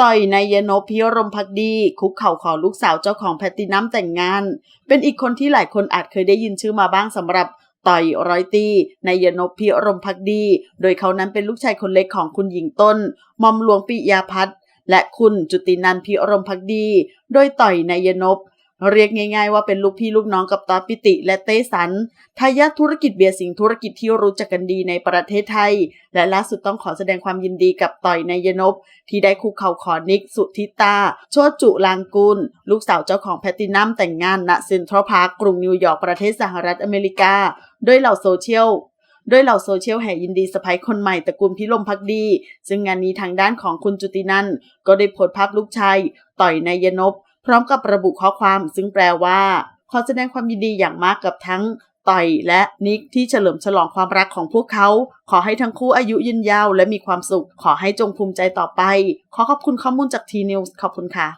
ต่อยนายนพพิรมพักดี คุกเข่าขอลูกสาวเจ้าของแพตตินัมแต่งงาน เป็นอีกคนที่หลายคนอาจเคยได้ยินชื่อมาบ้างสำหรับต่อยร้อยตีนายนพพิรมพักดี โดยเขานั้นเป็นลูกชายคนเล็กของคุณหญิงต้นมอมหลวงปิยาพัฒน์และคุณจุตินันพิรมพักดี โดยต่อยนายนพ เรียกง่ายๆว่าเป็นลูกพี่ลูกน้องกับตอสปิติ และเต้สันทายาทธุรกิจเบียร์สิงห์ธุรกิจที่รู้จักกันดีในประเทศไทย และล่าสุดต้องขอแสดงความยินดีกับต่อยนายนพที่ได้คุกเข่าขอนิกสุธิตา โชจุลางกุล ลูกสาวเจ้าของแพตตินัมแต่งงานณเซ็นทรัลพาร์คกรุงนิวยอร์กประเทศสหรัฐอเมริกาโดยเหล่าโซเชียลโดยเหล่าโซเชียลแห่ยินดีสะพ้ยคนใหม่ตระกูลพิรมพักดี ซึ่งงานนี้ทางด้านของคุณจุตินันก็ได้โพสต์ภาพลูกชายต่อยนายนพ พร้อมกับระบุข้อความซึ่งแปลว่า ขอแสดงความยินดีอย่างมากกับทั้งต่อยและนิกที่เฉลิมฉลองความรักของพวกเขา ขอให้ทั้งคู่อายุยืนยาวและมีความสุข ขอให้จงภูมิใจต่อไป ขอขอบคุณข้อมูลจากทีนิวส์ขอบคุณค่ะ